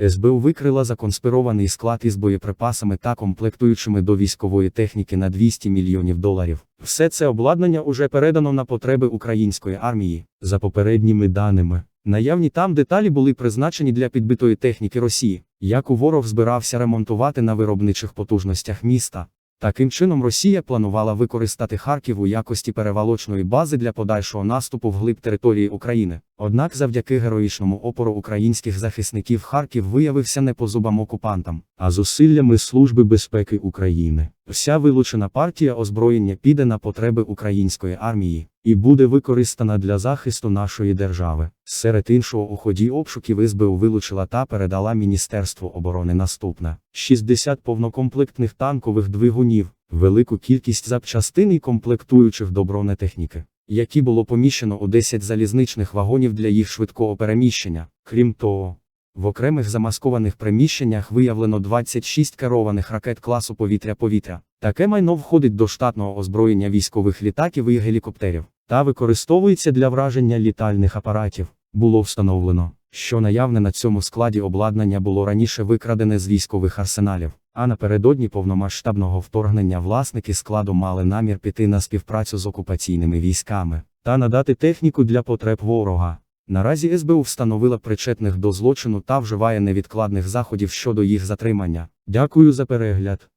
СБУ викрила законспірований склад із боєприпасами та комплектуючими до військової техніки на 200 мільйонів доларів. Все це обладнання уже передано на потреби української армії. За попередніми даними, наявні там деталі були призначені для підбитої техніки Росії, яку ворог збирався ремонтувати на виробничих потужностях міста. Таким чином Росія планувала використати Харків у якості перевалочної бази для подальшого наступу вглиб території України. Однак завдяки героїчному опору українських захисників Харків виявився не по зубам окупантам, а зусиллями Служби безпеки України. Вся вилучена партія озброєння піде на потреби української армії і буде використана для захисту нашої держави. Серед іншого у ході обшуків СБУ вилучила та передала Міністерству оборони наступне: 60 повнокомплектних танкових двигунів, велику кількість запчастин і комплектуючих до бронетехніки, які було поміщено у 10 залізничних вагонів для їх швидкого переміщення. Крім того, в окремих замаскованих приміщеннях виявлено 26 керованих ракет класу повітря-повітря. Таке майно входить до штатного озброєння військових літаків і гелікоптерів та використовується для враження літальних апаратів. Було встановлено, що наявне на цьому складі обладнання було раніше викрадене з військових арсеналів, а напередодні повномасштабного вторгнення власники складу мали намір піти на співпрацю з окупаційними військами та надати техніку для потреб ворога. Наразі СБУ встановила причетних до злочину та вживає невідкладних заходів щодо їх затримання. Дякую за перегляд.